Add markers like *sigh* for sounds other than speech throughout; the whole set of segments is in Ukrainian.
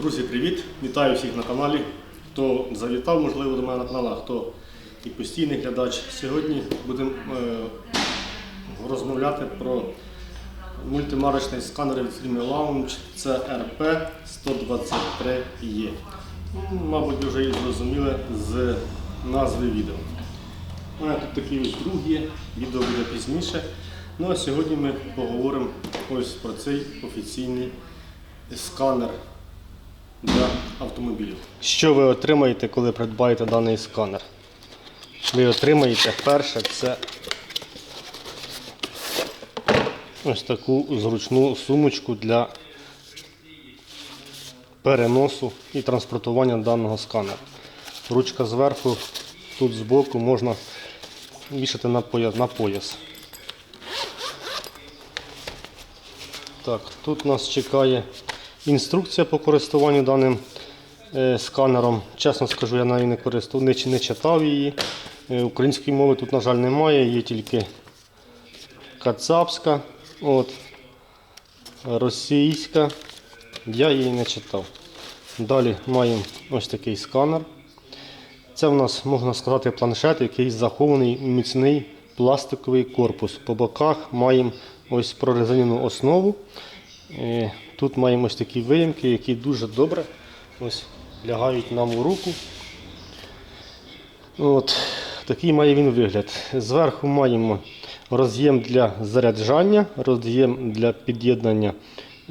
Друзі, привіт! Вітаю всіх на каналі. Хто завітав, можливо, до мене на канал, а хто і постійний глядач. Сьогодні будемо е, розмовляти про мультимарочний сканер від фірми Lounge CRP 123E. Ну, Мабуть, вже і зрозуміли з назви відео. У мене тут такий ось друг відео буде пізніше. Ну а сьогодні ми поговоримо ось про цей офіційний сканер для автомобілів. Що ви отримаєте, коли придбаєте даний сканер? Ви отримаєте перше це ось таку зручну сумочку для переносу і транспортування даного сканера. Ручка зверху, тут збоку можна вішати на пояс. Так, тут нас чекає інструкція по користуванню даним е, сканером. Чесно скажу, я навіть не користував, не, не читав її. Е, української мови тут, на жаль, немає, є тільки кацапська, от, російська. Я її не читав. Далі маємо ось такий сканер. Це в нас, можна сказати, планшет, який захований міцний пластиковий корпус. По боках маємо ось прорезинену основу. Тут маємо ось такі виїмки, які дуже добре ось лягають нам у руку. От, такий має він вигляд. Зверху маємо роз'єм для заряджання, роз'єм для під'єднання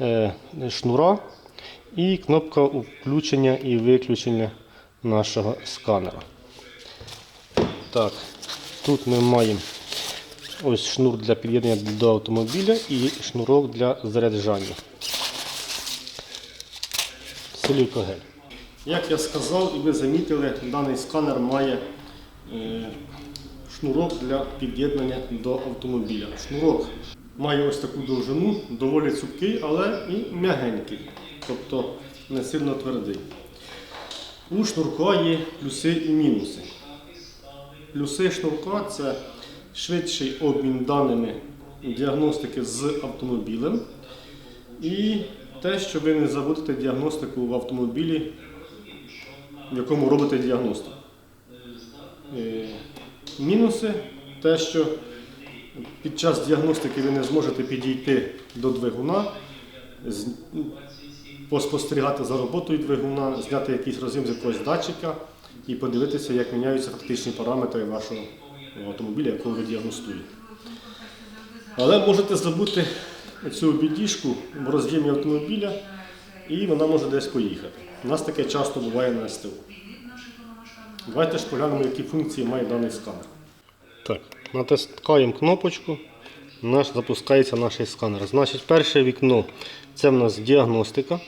е, шнура і кнопка включення і виключення нашого сканера. Так, тут ми маємо ось шнур для під'єднання до автомобіля і шнурок для заряджання. Силікогель. Як я сказав, і ви замітили, даний сканер має е, шнурок для під'єднання до автомобіля. Шнурок має ось таку довжину, доволі цупкий, але і м'ягенький, тобто не сильно твердий. У шнурка є плюси і мінуси. Плюси шнурка це швидший обмін даними діагностики з автомобілем. І те, що ви не забудете діагностику в автомобілі, в якому робите діагностику. Е, Мінуси те, що під час діагностики ви не зможете підійти до двигуна, поспостерігати за роботою двигуна, зняти якийсь роз'єм з якогось датчика і подивитися, як міняються фактичні параметри вашого автомобіля, якого ви діагностуєте. Але можете забути цю обідішку в роз'ємі автомобіля і вона може десь поїхати. У нас таке часто буває на СТО. Давайте ж поглянемо, які функції має даний сканер. Так, натискаємо кнопочку, наш, запускається наш сканер. Значить, перше вікно це в нас діагностика.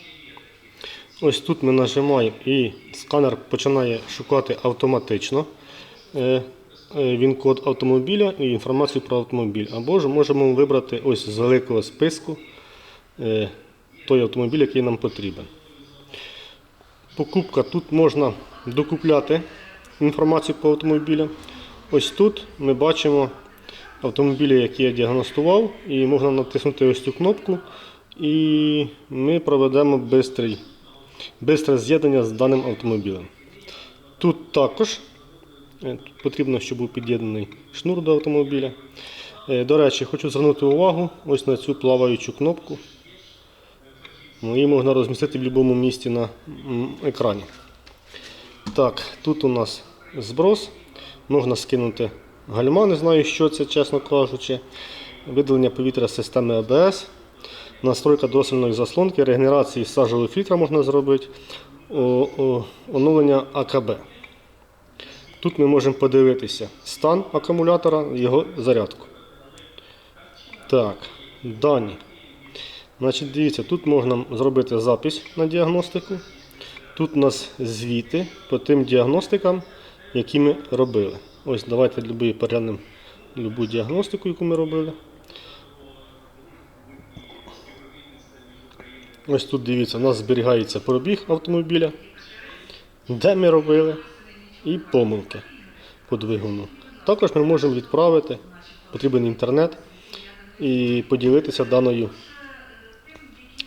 Ось тут ми нажимаємо і сканер починає шукати автоматично е, він-код автомобіля і інформацію про автомобіль. Або ж можемо вибрати ось з великого списку е, той автомобіль, який нам потрібен. Покупка тут можна докупляти інформацію по автомобілю. Ось тут ми бачимо автомобілі, які я діагностував, і можна натиснути ось цю кнопку, і ми проведемо бистре з'єднання з даним автомобілем. Тут також е, потрібно, щоб був під'єднаний шнур до автомобіля. Е, До речі, хочу звернути увагу ось на цю плаваючу кнопку. Ну, Її можна розмістити в будь-якому місці на екрані. Так, тут у нас зброс. Можна скинути гальма, не знаю, що це, чесно кажучи. Видалення повітря з системи АБС. Настройка досильної заслонки, регенерації сажового фільтра можна зробити. Оновлення АКБ. Тут ми можемо подивитися стан акумулятора, його зарядку. Так, дані. Значить, дивіться, тут можна зробити запис на діагностику. Тут у нас звіти по тим діагностикам, які ми робили. Ось давайте переглянемо любу діагностику, яку ми робили. Ось тут дивіться, у нас зберігається пробіг автомобіля, де ми робили, і помилки по двигуну. Також ми можемо відправити, потрібен інтернет і поділитися даною,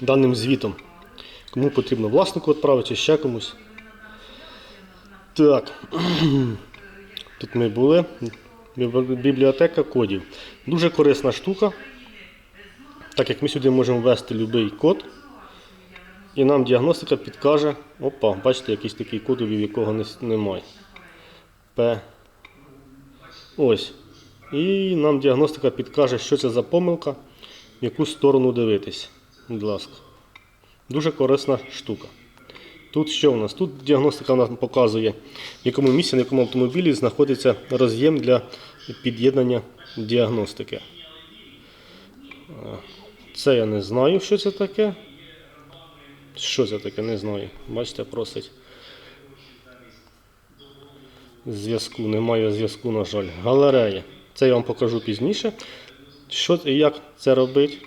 даним звітом Кому потрібно власнику відправити, чи ще комусь. Так. *clears throat* Тут ми були. Бібліотека кодів. Дуже корисна штука, так як ми сюди можемо ввести будь-який код. І нам діагностика підкаже, опа, бачите, якийсь такий кодовий, якого немає. П. Ось. І нам діагностика підкаже, що це за помилка, в яку сторону дивитись. Будь ласка. Дуже корисна штука. Тут що у нас? Тут діагностика нам показує, в якому місці, на якому автомобілі знаходиться роз'єм для під'єднання діагностики. Це я не знаю, що це таке. Що це таке, не знаю. Бачите, просить. Зв'язку, немає зв'язку, на жаль. Галерея. Це я вам покажу пізніше. Що і як це робити.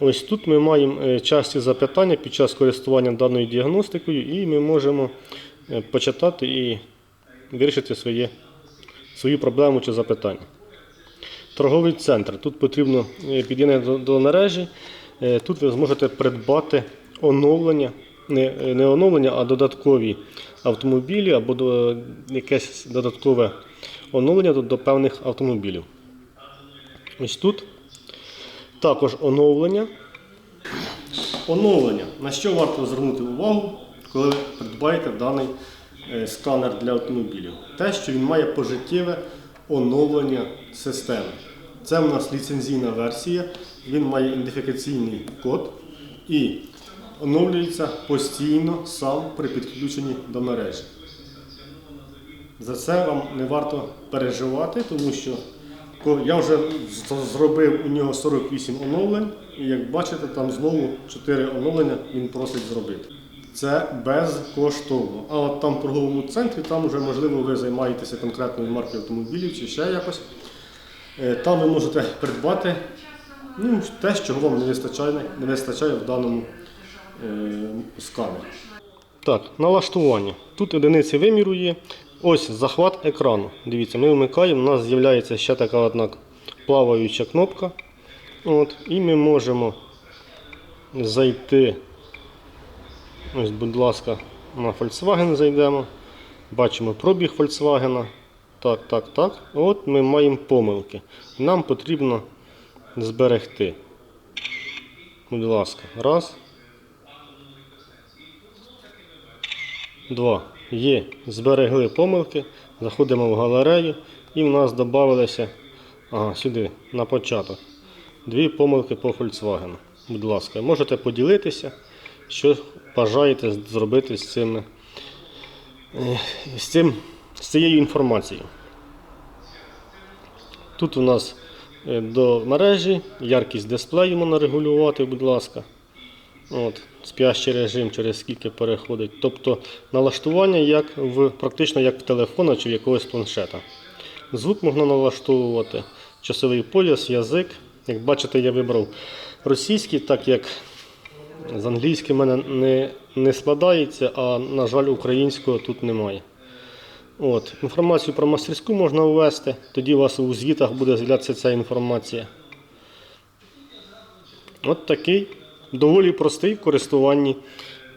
Ось тут ми маємо е, часті запитання під час користування даною діагностикою, і ми можемо е, почитати і вирішити своє, свою проблему чи запитання. Торговий центр. Тут потрібно е, під'єднання до, мережі. Тут ви зможете придбати оновлення, не, не оновлення, а додаткові автомобілі або до, якесь додаткове оновлення до, до певних автомобілів. Ось тут також оновлення. Оновлення. На що варто звернути увагу, коли ви придбаєте даний е, сканер для автомобілів? Те, що він має пожиттєве оновлення системи. Це в нас ліцензійна версія, він має ідентифікаційний код і оновлюється постійно сам при підключенні до мережі. За це вам не варто переживати, тому що я вже зробив у нього 48 оновлень, і як бачите, там знову 4 оновлення він просить зробити. Це безкоштовно. А от там в торговому центрі, там вже можливо ви займаєтеся конкретною маркою автомобілів чи ще якось. Е, Там ви можете придбати ну, те, чого вам не вистачає, не вистачає в даному е, сканері. Так, налаштування. Тут одиниці виміру є. Ось захват екрану. Дивіться, ми вмикаємо, у нас з'являється ще така одна плаваюча кнопка. От, і ми можемо зайти. Ось, будь ласка, на Volkswagen зайдемо. Бачимо пробіг Volkswagen. Так, так, так. От ми маємо помилки. Нам потрібно зберегти. Будь ласка, раз. Два. Є. Зберегли помилки. Заходимо в галерею і в нас додавалися ага, сюди, на початок. Дві помилки по Volkswagen. Будь ласка, можете поділитися, що бажаєте зробити з цими е, з, цим, з цією інформацією. Тут у нас е, до мережі, яркість дисплею можна регулювати, будь ласка. От, спящий режим, через скільки переходить. Тобто налаштування як в, практично як в телефона чи в якогось планшета. Звук можна налаштовувати, часовий пояс, язик. Як бачите, я вибрав російський, так як з англійським мене не, не складається, а, на жаль, українського тут немає. От. Інформацію про мастерську можна ввести, тоді у вас у звітах буде з'являтися ця інформація. От такий доволі простий в користуванні,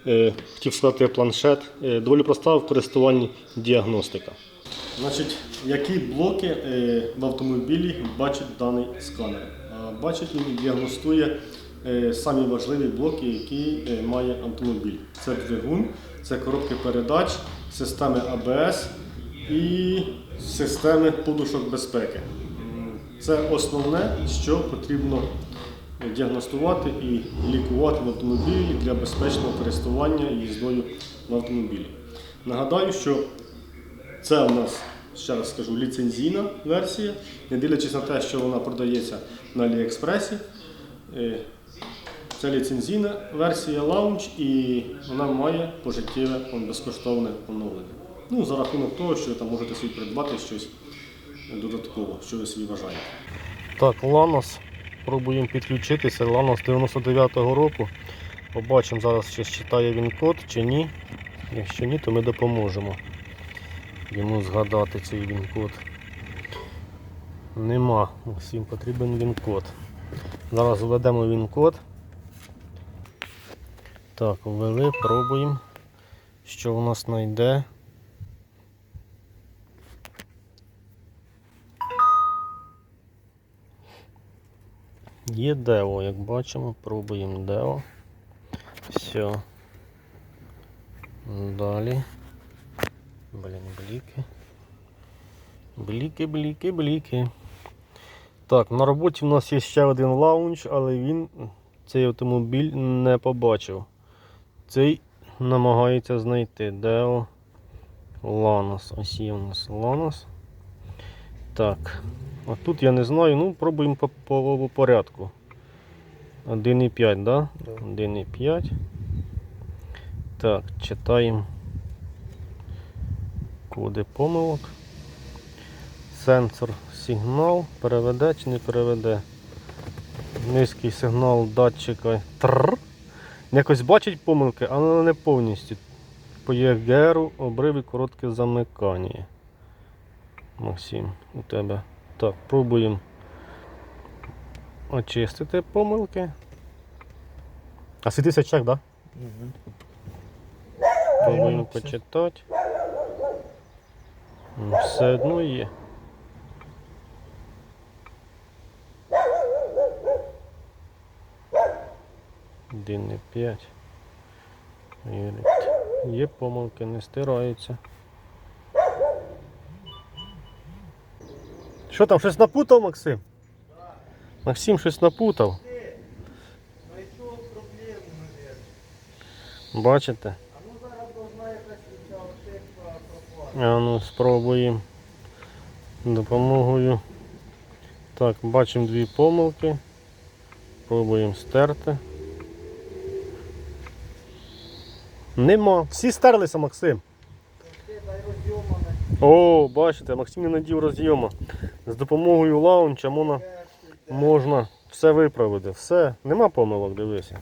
е, хотів сказати планшет, е, доволі проста в користуванні діагностика. Значить, які блоки е, в автомобілі бачить даний сканер? Бачить він і діагностує самі важливі блоки, які має автомобіль. Це двигун, це коробки передач, системи АБС і системи подушок безпеки. Це основне, що потрібно діагностувати і лікувати в автомобілі для безпечного користування їздою в автомобілі. Нагадаю, що це у нас, ще раз скажу, ліцензійна версія, не дивлячись на те, що вона продається на Аліекспресі. Е, Це ліцензійна версія лаунч і вона має пожиттєве безкоштовне оновлення. Ну, за рахунок того, що там можете собі придбати щось додатково, що ви собі бажаєте. Так, Ланос. Пробуємо підключитися. Ланос 99-го року. Побачимо зараз, чи читає він код чи ні. Якщо ні, то ми допоможемо йому згадати цей він код. Нема. Всім потрібен він код. Зараз введемо він код. Так, ввели, пробуємо. Що у нас знайде. Є део, як бачимо, пробуємо део. Все. Далі. Блін, бліки. Бліки, бліки, бліки. Так, на роботі в нас є ще один лаунж, але він цей автомобіль не побачив. Цей намагається знайти. Део Ланос. Ось є у нас Ланос. Так. А тут я не знаю, ну пробуємо по, по, по порядку. 1,5, да? Да. 1,5. Так, читаємо коди помилок. Сенсор сигнал переведе чи не переведе. Низький сигнал датчика. Тррр. Якось бачить помилки, але не повністю. По ЄГРу обриви коротке замикання. Максим, у тебе. Так, пробуємо очистити помилки. А світився чек, так? Да? Угу. Пробуємо почитати. Все одно є. Один не п'ять. Є помилки, не стираються. Що там, щось напутав, Максим? Максим щось напутав. Бачите? А ну спробуємо допомогою. Так, бачимо дві помилки. Пробуємо стерти. Нема. Всі стерлися, Максим. О, бачите, Максим не надів роз'єма. З допомогою лаунча можна, можна все виправити. Все, нема помилок, дивися.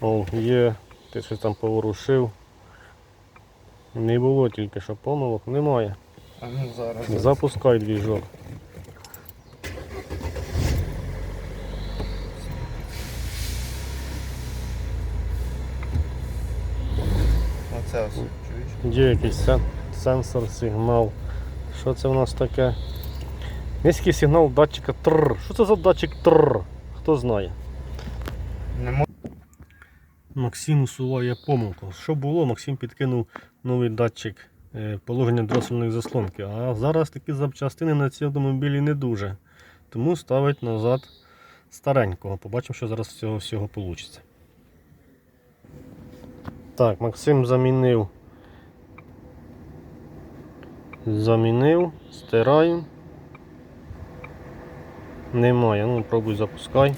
О, є, ти щось там поворушив. Не було тільки що помилок, немає. А ну зараз. Запускай двіжок. Оце ось, чуєш? Є якийсь сенсор, сигнал. Що це у нас таке? Низький сигнал датчика ТР. Що це за датчик ТР? Хто знає? Не. Максим усуває помилку. Що було? Максим підкинув новий датчик е, положення дросельної заслонки. А зараз такі запчастини на ці автомобілі не дуже. Тому ставить назад старенького. Побачимо, що зараз з цього всього вийде. Так, Максим замінив. Замінив, стираю. Немає. Ну, пробуй запускай.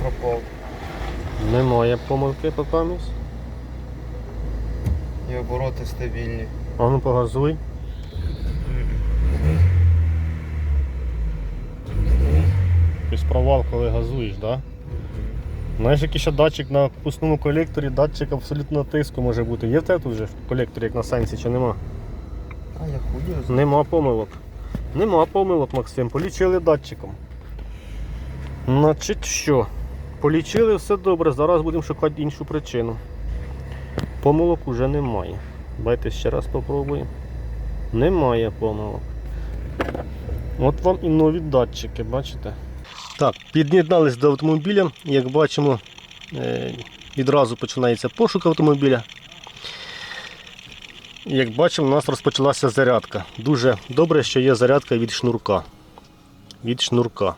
Пропав. Немає помилки поки. місь. І обороти стабільні. А ну погазуй. Тобто провал, коли газуєш, так? Да? Знаєш, який ще датчик на пусному колекторі, датчик абсолютно тиску може бути. Є в тебе тут вже в колекторі, як на сенсі, чи нема? А я худів. Нема помилок. Нема помилок, Максим. Полічили датчиком. Значить що? Полічили все добре, зараз будемо шукати іншу причину. Помилок уже немає. Давайте ще раз спробуємо. Немає помилок. От вам і нові датчики, бачите? Так, під'єднались до автомобіля. Як бачимо, е, відразу починається пошук автомобіля. Як бачимо, у нас розпочалася зарядка. Дуже добре, що є зарядка від шнурка. Від шнурка.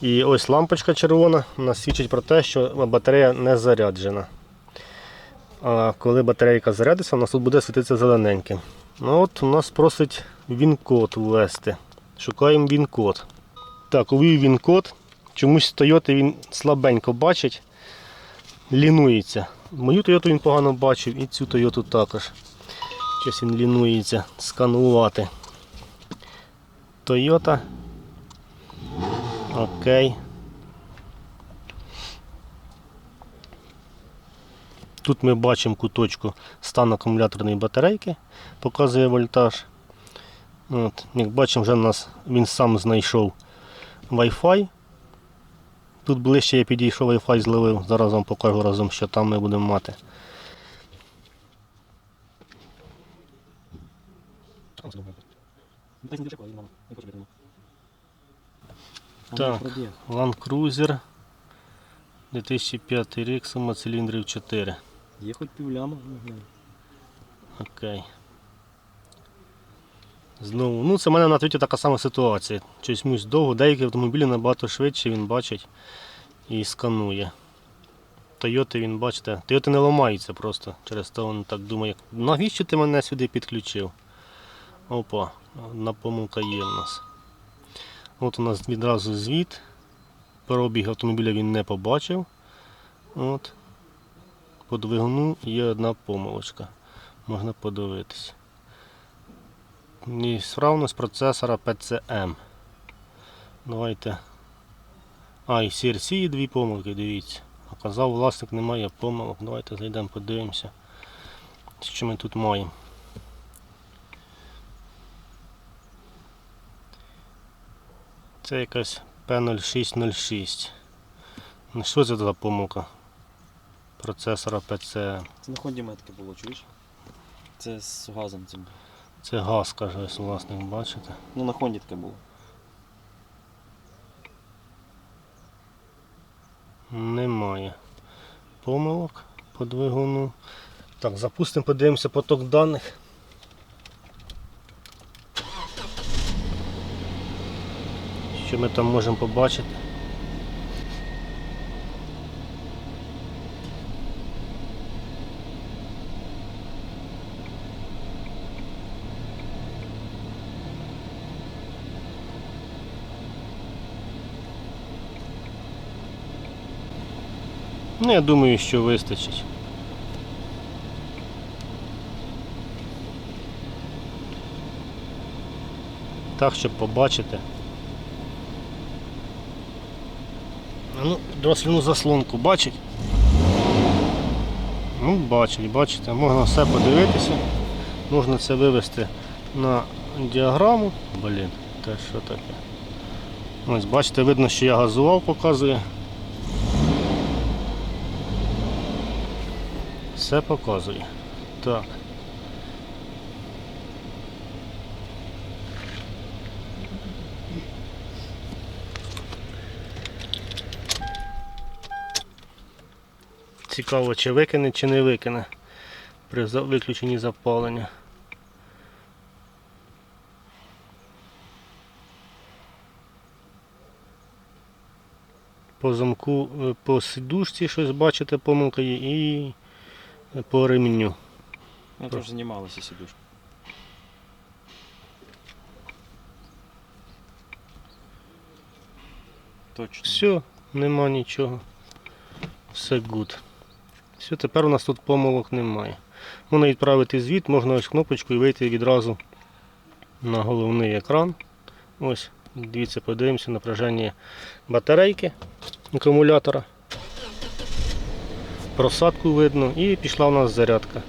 І ось лампочка червона нас свідчить про те, що батарея не заряджена. А коли батарейка зарядиться, у нас тут буде світитися зелененьким. Ну от У нас просить він-код ввести. Шукаємо він-код. Так, увів він-код. Чомусь Toyota він слабенько бачить, лінується. Мою Toyota він погано бачив і цю Toyota також. Щось він лінується сканувати. Toyota. Окей. Тут ми бачимо куточку стан акумуляторної батарейки, показує вольтаж. От, як бачимо, вже нас він сам знайшов Wi-Fi. Тут ближче я підійшов Wi-Fi зловив. Зараз вам покажу разом, що там ми будемо мати. Так, Land Cruiser 2005 рік, самоциліндрів 4. Є хоч півляма, не знаю. Окей. Знову. Ну, це в мене на твіті така сама ситуація. Щось мусь довго, деякі автомобілі набагато швидше він бачить і сканує. Тойоти він, бачите, Тойоти не ламаються просто. Через то він так думає, навіщо ти мене сюди підключив? Опа, одна помилка є в нас. От у нас відразу звіт. Пробіг автомобіля він не побачив. От. По двигуну є одна помилочка. Можна подивитись. Несправність процесора PCM. Давайте. А, і CRC є дві помилки, дивіться. А казав, власник немає помилок. Давайте зайдемо, подивимося, що ми тут маємо. Це якась P0606. Ну, Що це за помилка? Процесора PCM. Це на Хонді метки було, чуєш? Це з газом цим. Це газ, каже ось власник, бачите? Ну на Хонді таке було. Немає помилок по двигуну. Так, запустимо, подивимося поток даних. Що ми там можемо побачити? Ну, я думаю, що вистачить. Так, щоб побачити. А Ну, дросліну заслонку бачить? Ну, бачить, бачите, можна все подивитися. Можна це вивести на діаграму. Блін, те що таке? Ось, бачите, видно, що я газував, показує. Все показує. Так. Цікаво, чи викине, чи не викине при виключенні запалення. По замку, е, по сидушці щось бачите, помилка є і по ремню. Ну то ж знімалася сідушка. Точно. Все, нема нічого. Все good. Все, тепер у нас тут помилок немає. Можна відправити звіт, можна ось кнопочку і вийти відразу на головний екран. Ось, дивіться, подивимося напряження батарейки акумулятора. Просадку видно і пішла у нас зарядка.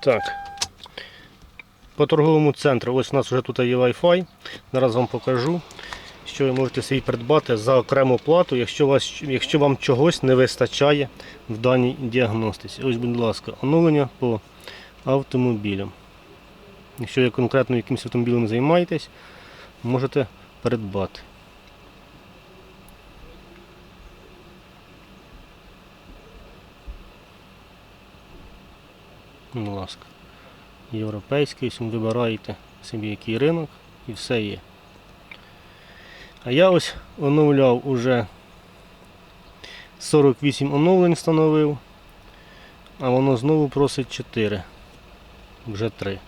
Так. По торговому центру, ось у нас вже тут є Wi-Fi. Зараз вам покажу, що ви можете собі придбати за окрему плату, якщо, вас, якщо вам чогось не вистачає в даній діагностиці. Ось, будь ласка, оновлення по автомобілям. Якщо ви конкретно якимось автомобілем займаєтесь, можете придбати. Будь ласка. Європейський, вибираєте собі який ринок і все є. А я ось оновляв уже 48 оновлень встановив, а воно знову просить 4. Вже 3.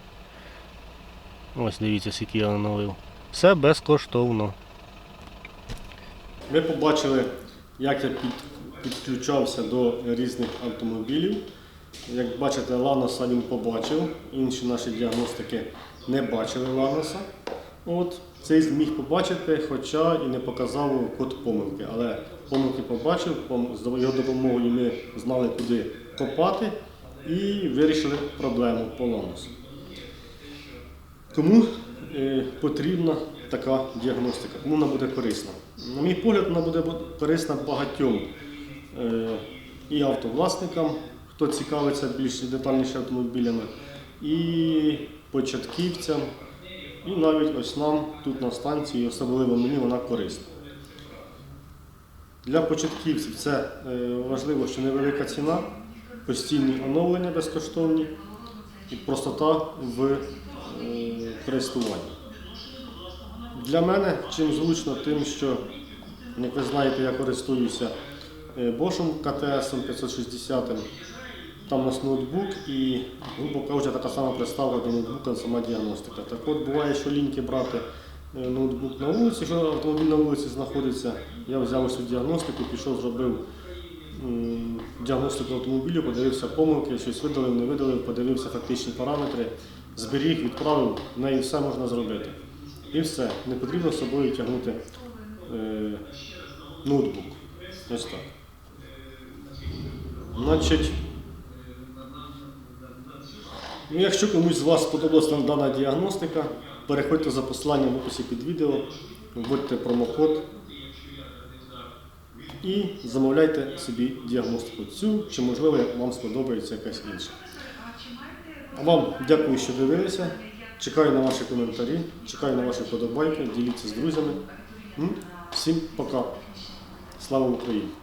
Ось дивіться, скільки я оновив. Все безкоштовно. Ви побачили, як я під, підключався до різних автомобілів. Як бачите, Ланоса він побачив, інші наші діагностики не бачили Ланоса. От, цей зміг побачити, хоча і не показав код помилки. Але помилки побачив, з його допомогою ми знали, куди копати і вирішили проблему по ланусу. Кому е, потрібна така діагностика? Кому вона буде корисна? На мій погляд, вона буде корисна багатьом е, і автовласникам, хто цікавиться більш детальніше автомобілями, і початківцям, і навіть ось нам тут на станції, особливо мені, вона корисна. Для початківців це е, важливо, що невелика ціна, постійні оновлення безкоштовні і простота в е, користуванні. Для мене чим зручно, тим, що, як ви знаєте, я користуюся Bosch КТС 560. Там у нас ноутбук і, грубо кажучи, така сама приставка до ноутбука, сама діагностика. Так от буває, що ліньки брати е, ноутбук на вулиці, якщо автомобіль на вулиці знаходиться. Я взяв ось діагностику, пішов, зробив діагностику автомобілю, подивився помилки, щось видалив, не видалив, подивився фактичні параметри, зберіг, відправив, в неї все можна зробити. І все. Не потрібно з собою тягнути е, ноутбук. Ось так. Значить, ну, якщо комусь з вас сподобалася нам дана діагностика, переходьте за посиланням в описі під відео, вводьте промокод і замовляйте собі діагностику цю, чи можливо вам сподобається якась інша. А вам дякую, що дивилися. Чекаю на ваші коментарі, чекаю на ваші подобайки, діліться з друзями. Всім пока. Слава Україні!